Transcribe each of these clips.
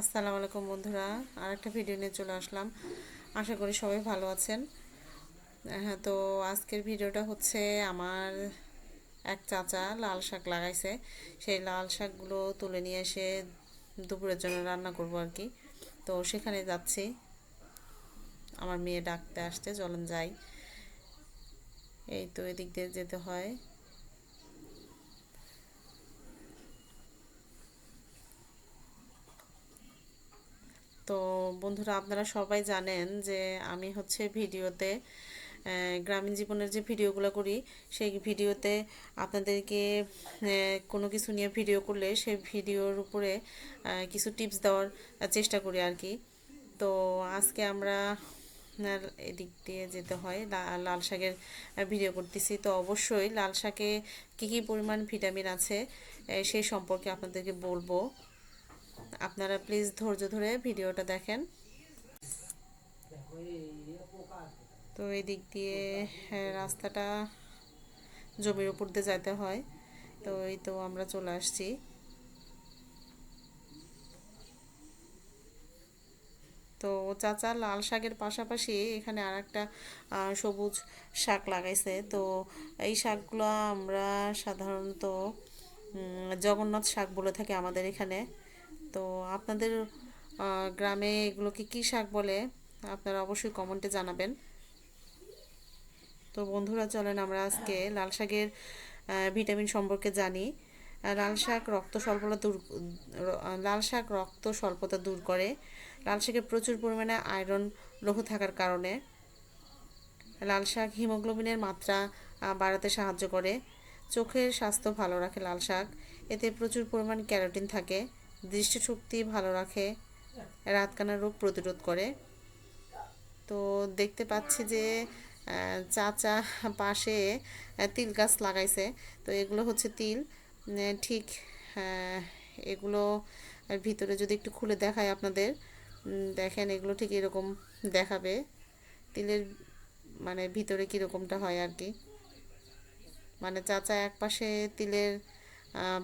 আসসালামু আলাইকুম বন্ধুরা আর একটা ভিডিও নিয়ে চলে আসলাম। আশা করি সবাই ভালো আছেন। হ্যাঁ তো আজকের ভিডিওটা হচ্ছে আমার এক চাচা লাল শাক লাগাইছে। সেই লাল শাকগুলো তুলে নিয়ে এসে দুপুরের জন্য রান্না করব আর কি। তো সেখানে যাচ্ছি। আমার মেয়ে ডাকতে আসতে চলেন যাই। এই তো এদিক দিয়ে যেতে হয় তো বন্ধুরা, আপনারা সবাই জানেন যে আমি হচ্ছে ভিডিওতে গ্রামীণ জীবনের যে ভিডিওগুলো করি, সেই ভিডিওতে আপনাদেরকে কোনো কিছু নিয়ে ভিডিও করলে সেই ভিডিওর উপরে কিছু টিপস দেওয়ার চেষ্টা করি আর কি। তো আজকে আমরা এদিক দিয়ে যেতে হয় লাল শাকের ভিডিও করতেছি। তো অবশ্যই লাল শাকে কী কী পরিমাণ ভিটামিন আছে সেই সম্পর্কে আপনাদেরকে বলব। আপনারা প্লিজ ধৈর্য ধরে ভিডিওটা দেখেন। তো এই দিক দিয়ে হ্যাঁ, রাস্তাটা জমির উপর দিয়ে যেতে হয়। তো এই তো আমরা চলে আসছি। তো চাচা লাল শাকের পাশাপাশি এখানে আর একটা সবুজ শাক লাগাইছে। তো এই শাকগুলো আমরা সাধারণত জগন্নাথ শাক বলে থাকি আমাদের এখানে। তো আপনাদের গ্রামে এগুলোকে কী শাক বলে? আপনারা অবশ্যই কমেন্টে জানাবেন। তো বন্ধুরা, চলেন আমরা আজকে লাল শাকের ভিটামিন সম্পর্কে জানি। লাল শাক রক্ত স্বল্পতা দূর লাল শাক রক্ত স্বল্পতা দূর করে। লাল শাকে প্রচুর পরিমাণে আয়রন লৌহ থাকার কারণে লাল শাক হিমোগ্লোবিনের মাত্রা বাড়াতে সাহায্য করে। চোখের স্বাস্থ্য ভালো রাখে লাল শাক। এতে প্রচুর পরিমাণ ক্যারোটিন থাকে। দৃষ্টিশক্তি ভালো রাখে, রাতকানা রোগ প্রতিরোধ করে। তো দেখতে পাচ্ছি যে চাচা পাশে তিল গাছ লাগাইছে। তো এগুলো হচ্ছে তিল। ঠিক এগুলো ভিতরে যদি একটু খুলে দেখায় আপনাদের। দেখেন এগুলো ঠিক এরকম দেখাবে। তিলের মানে ভিতরে কীরকমটা হয় আর কি। মানে চাচা এক পাশে তিলের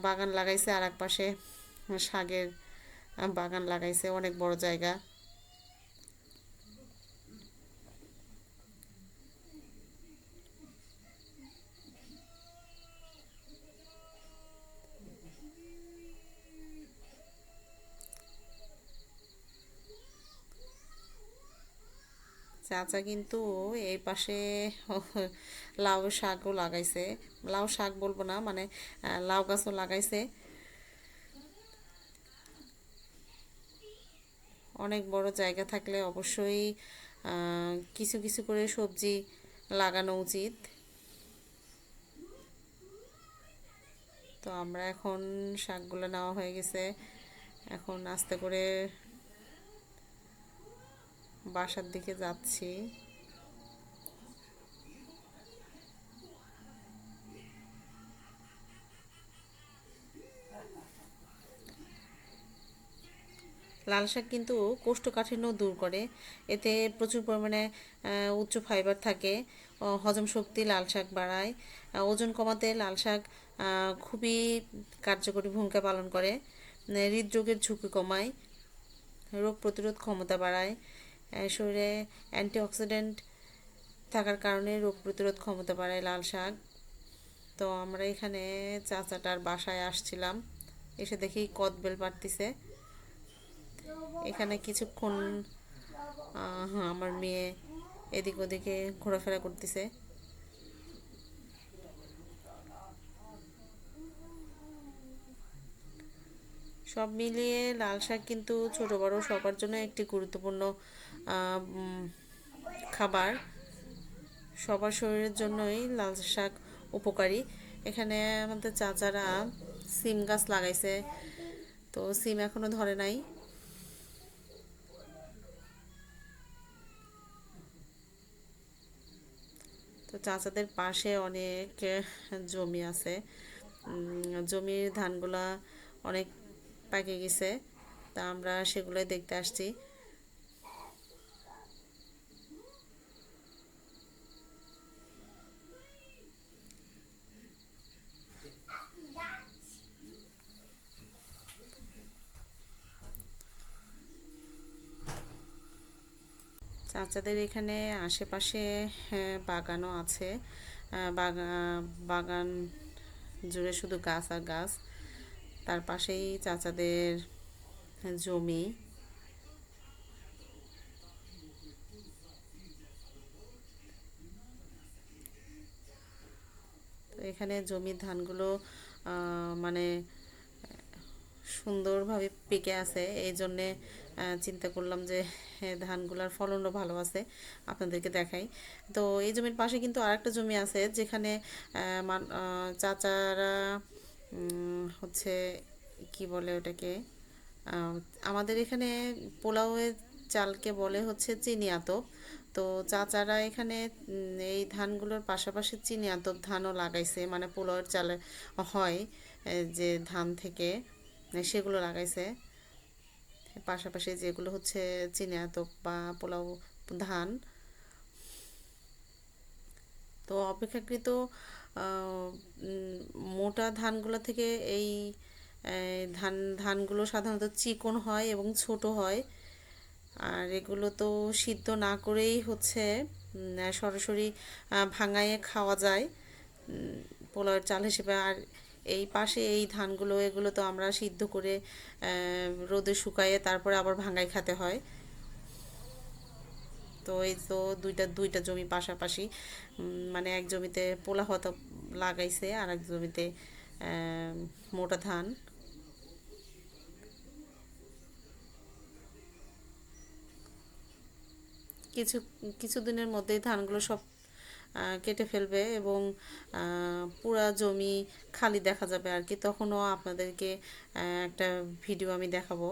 বাগান লাগাইছে আর এক পাশে শাকের বাগান লাগাইছে, অনেক বড় জায়গা। চাচা কিন্তু এই পাশে লাউ শাকও লাগাইছে। লাউ শাক বলব না মানে লাউ গাছও লাগাইছে। অনেক বড় জায়গা থাকলে অবশ্যই কিছু কিছু করে সবজি লাগানো উচিত। তো আমরা এখন শাকগুলো নেওয়া হয়ে গেছে। এখন আস্তে করে বাসার দিকে যাচ্ছি। লাল শাক কিন্তু কোষ্ঠকাঠিন্য দূর করে। এতে প্রচুর পরিমাণে উচ্চ ফাইবার থাকে হজম শক্তি লাল শাক বাড়ায় ওজন কমাতে লাল শাক খুবই কার্যকরী ভূমিকা পালন করে হৃদরোগের ঝুঁকি কমায়, রোগ প্রতিরোধ ক্ষমতা বাড়ায় শরীরে অ্যান্টিঅক্সিডেন্ট থাকার কারণে রোগ প্রতিরোধ ক্ষমতা বাড়ায় লাল শাক। তো আমরা এখানে চাচাটার বাসায় আসছিলাম, এসে দেখি কদবেল পারতিছে এখানে কিছুক্ষণ হ্যাঁ আমার মেয়ে এদিক ওদিকে ঘোরাফেরা করতেছে। সব মিলিয়ে লাল শাক কিন্তু ছোট বড় সবার জন্য একটি গুরুত্বপূর্ণ খাবার। সবার শরীরের জন্যই লাল শাক উপকারী। এখানে আমাদের চাচারা সিম গাছ লাগাইছে, তো সিম এখনও ধরে নাই। তো চাচাদের পাশে অনেক জমি আছে। জমির ধানগুলা অনেক পাকে গেছে। তা আমরা সেগুলোই দেখতে আসছি। চাচাদের এখানে আশেপাশে হ্যাঁ, বাগানও আছে। বাগান জুড়ে শুধু গাছ আর গাছ। তার পাশেই চাচাদের জমি। এখানে জমির ধানগুলো মানে সুন্দরভাবে পেকে আছে। এই জন্যে চিন্তা করলাম যে ধানগুলার ফলনও ভালো আছে, আপনাদেরকে দেখাই। তো এই জমির পাশে কিন্তু আরেকটা জমি আছে, যেখানে চাচারা হচ্ছে, কি বলে ওটাকে আমাদের এখানে পোলাওয়ের চালকে বলে হচ্ছে চিনি আতপ। তো চাচারা এখানে এই ধানগুলোর পাশাপাশি চিনি আতপ ধানও লাগাইছে মানে পোলাওয়ের চালে হয় যে ধান থেকে, সেগুলো লাগাইছে। পাশাপাশি যেগুলো হচ্ছে চিনি আতপ বা পোলাও ধান। তো অপেক্ষাকৃত মোটা ধানগুলো থেকে এই ধান, ধানগুলো সাধারণত চিকন হয় এবং ছোট হয়। আর এগুলো তো সিদ্ধ না করেই হচ্ছে সরাসরি ভাঙায়ে খাওয়া যায়। পোলাওয়ের চাল হিসেবে আর এই পাশে এই ধানগুলো, এগুলো তো আমরা সিদ্ধ করে রোদে শুকাইয়ে তারপরে আবার ভাঙায় খেতে হয়। তো এই তো দুইটা দুইটা জমি পাশাপাশি মানে এক জমিতে পোলা হতো লাগাইছে, আর এক জমিতে মোটা ধান। কিছু, কিছুদিনের মধ্যেই ধানগুলো সব কেটে ফেলবে এবং পুরা জমি খালি দেখা যাবে আর কি। তখনও আপনাদেরকে একটা ভিডিও আমি দেখাবো।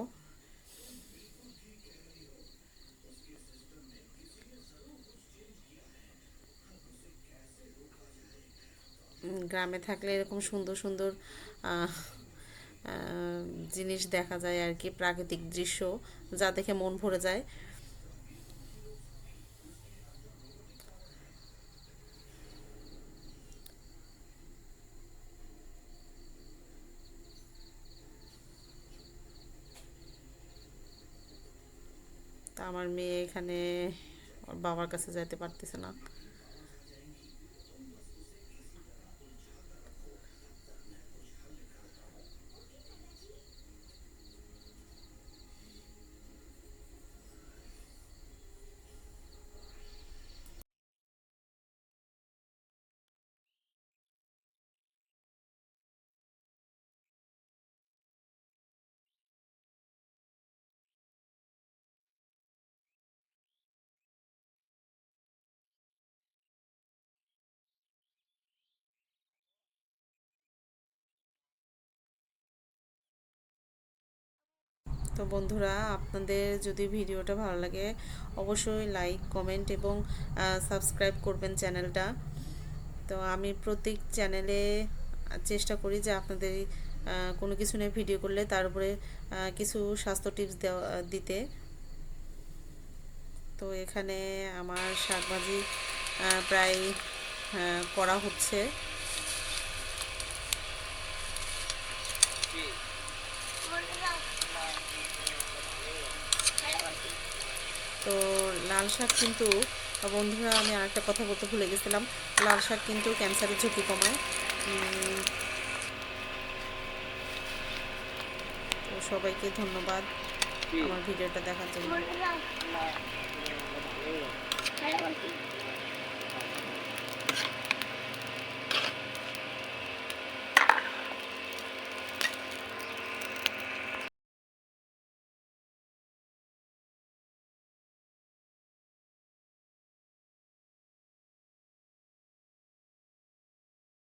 গ্রামে থাকলে এরকম সুন্দর সুন্দর জিনিস দেখা যায় আর কি, প্রাকৃতিক দৃশ্য, যা দেখে মন ভরে যায়। আমার মেয়ে এখানে বাবার কাছে যাইতে পারতেছে না। তো বন্ধুরা, আপনাদের যদি ভিডিওটা ভালো লাগে, অবশ্যই লাইক কমেন্ট এবং সাবস্ক্রাইব করবেন চ্যানেলটা। তো আমি প্রত্যেক চ্যানেলে চেষ্টা করি যে আপনাদের কোনো কিছু নিয়ে ভিডিও করলে তার উপরে কিছু স্বাস্থ্য টিপস দেওয়া, দিতে। তো এখানে আমার শাকভাজি প্রায় করা হচ্ছে। তো লাল শাক কিন্তু বন্ধুরা আমি আরেকটা কথা বলতে ভুলে গেছিলাম। লাল শাক কিন্তু ক্যান্সারের ঝুঁকি কমায়। তো সবাইকে ধন্যবাদ আমার ভিডিওটা দেখার জন্য.